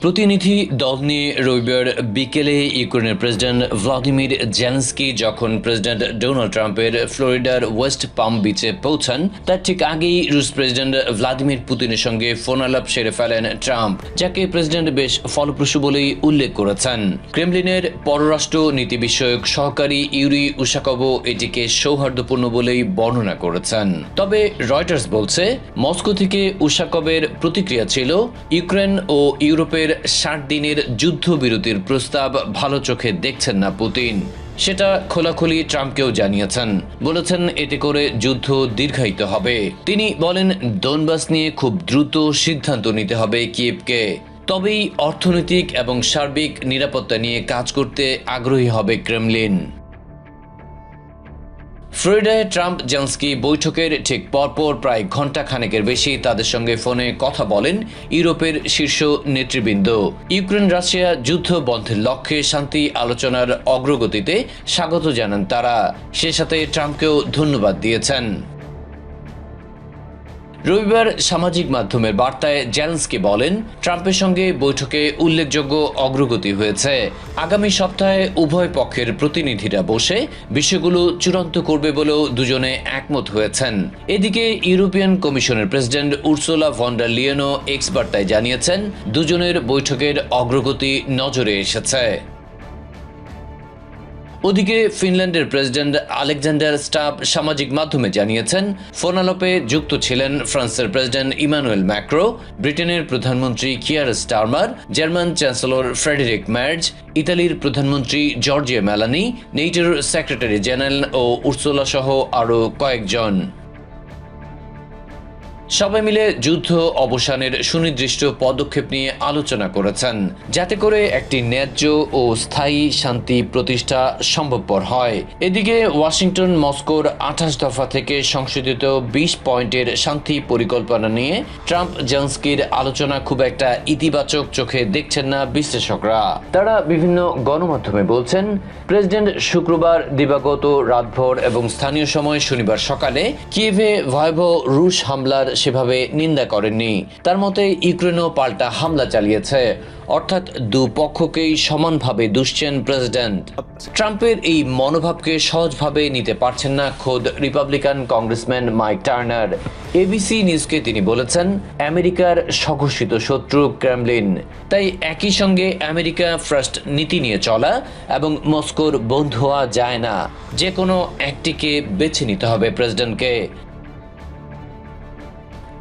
প্রতিনিধি দল নিয়ে রবিবার বিকেলে ইউক্রেনের প্রেসিডেন্ট ভ্লাদিমির জেলেন্সকি যখন প্রেসিডেন্ট ডোনাল্ড ট্রাম্পের ফ্লোরিডার ওয়েস্ট পাম বিচে পৌঁছান, তার ঠিক আগেই রুশ প্রেসিডেন্ট ভ্লাদিমির পুতিনের সঙ্গে ফোন আলাপ সেরে ফেলেন ট্রাম্প, যাকে প্রেসিডেন্ট বেশ ফলপ্রসূ বলেই উল্লেখ করেছেন। ক্রেমলিনের পররাষ্ট্র নীতি বিষয়ক সহকারী ইউরি উশাকবো এটিকে সৌহার্দ্যপূর্ণ বলেই বর্ণনা করেছেন। তবে রয়টার্স বলছে, মস্কো থেকে উশাকবের প্রতিক্রিয়া ছিল, ইউক্রেন ও ইউরোপের ষাট দিনের যুদ্ধবিরতির প্রস্তাব ভালো চোখে দেখছেন না পুতিন। সেটা খোলাখুলি ট্রাম্পকেও জানিয়েছেন। বলেছেন এতে করে যুদ্ধ দীর্ঘায়িত হবে। তিনি বলেন, ডোনবাস নিয়ে খুব দ্রুত সিদ্ধান্ত নিতে হবে কিয়েভকে। তবেই অর্থনৈতিক এবং সার্বিক নিরাপত্তা নিয়ে কাজ করতে আগ্রহী হবে ক্রেমলিন। ফ্লোরিডায় ট্রাম্প জেন্সকি বৈঠকের ঠিক পরপর প্রায় ঘণ্টা খানেকের বেশি তাদের সঙ্গে ফোনে কথা বলেন ইউরোপের শীর্ষ নেতৃবৃন্দ। ইউক্রেন, রাশিয়া যুদ্ধ বন্ধের লক্ষ্যে শান্তি আলোচনার অগ্রগতিতে স্বাগত জানান তারা। সে সাথে ট্রাম্পকেও ধন্যবাদ দিয়েছেন। রবিবার সামাজিক মাধ্যমের বার্তায় জেলেন্সকি বলেন, ট্রাম্পের সঙ্গে বৈঠকে উল্লেখযোগ্য অগ্রগতি হয়েছে। আগামী সপ্তাহে উভয় পক্ষের প্রতিনিধিরা বসে বিষয়গুলো চূড়ান্ত করবে বলেও দুজনে একমত হয়েছেন। এদিকে ইউরোপিয়ান কমিশনের প্রেসিডেন্ট উর্সোলা ভন্ডার লিয়েনো এক্স বার্তায় জানিয়েছেন, দুজনের বৈঠকের অগ্রগতি নজরে এসেছে। ওদিকে ফিনল্যান্ডের প্রেসিডেন্ট আলেকজান্ডার স্টাব সামাজিক মাধ্যমে জানিয়েছেন, ফোনালোপে যুক্ত ছিলেন ফ্রান্সের প্রেসিডেন্ট ইমানুয়েল ম্যাক্রো, ব্রিটেনের প্রধানমন্ত্রী Keir Starmer, German chancellor Friedrich Merz, ইতালির প্রধানমন্ত্রী জর্জিয়া মেলানি, নেইটোর সেক্রেটারি জেনারেল ও উর্সোলা সহ আরও কয়েকজন। সবাই মিলে যুদ্ধ অবসানের সুনির্দিষ্ট পদক্ষেপ নিয়ে আলোচনা করেছেন। যাতে করে একটি ন্যায্য ও স্থায়ী শান্তি প্রতিষ্ঠা সম্ভবপর হয়। এদিকে ওয়াশিংটন, মস্কোর আঠাশ দফা থেকে সংশোধিত বিশ পয়েন্টের শান্তি পরিকল্পনা নিয়ে ট্রাম্প জেন্সকির আলোচনা খুব একটা ইতিবাচক চোখে দেখছেন না বিশ্লেষকরা। তারা বিভিন্ন গণমাধ্যমে বলছেন, প্রেসিডেন্ট শুক্রবার দিবাগত রাতভর এবং স্থানীয় সময় শনিবার সকালে কিয়েভে ভয়াবহ রুশ হামলার সেভাবে নিন্দা করেননি। তার মতে, ইউক্রেনও পাল্টা হামলা চালিয়েছে। অর্থাৎ দুপক্ষকেই সমানভাবে দুষছেন প্রেসিডেন্ট। ট্রাম্পের এই মনোভাবকে সহজভাবে নিতে পারছেন না খোদ Republican congressman Mike Turner. ABC নিউজকে তিনি বলেছেন, আমেরিকার স্বঘোষিত শত্রু ক্রেমলিন। তাই একই সঙ্গে আমেরিকা ফার্স্ট নীতি নিয়ে চলা এবং মস্কোর বন্ধু হওয়া যায় না। যে কোনো একটিকে বেছে নিতে হবে প্রেসিডেন্টকে।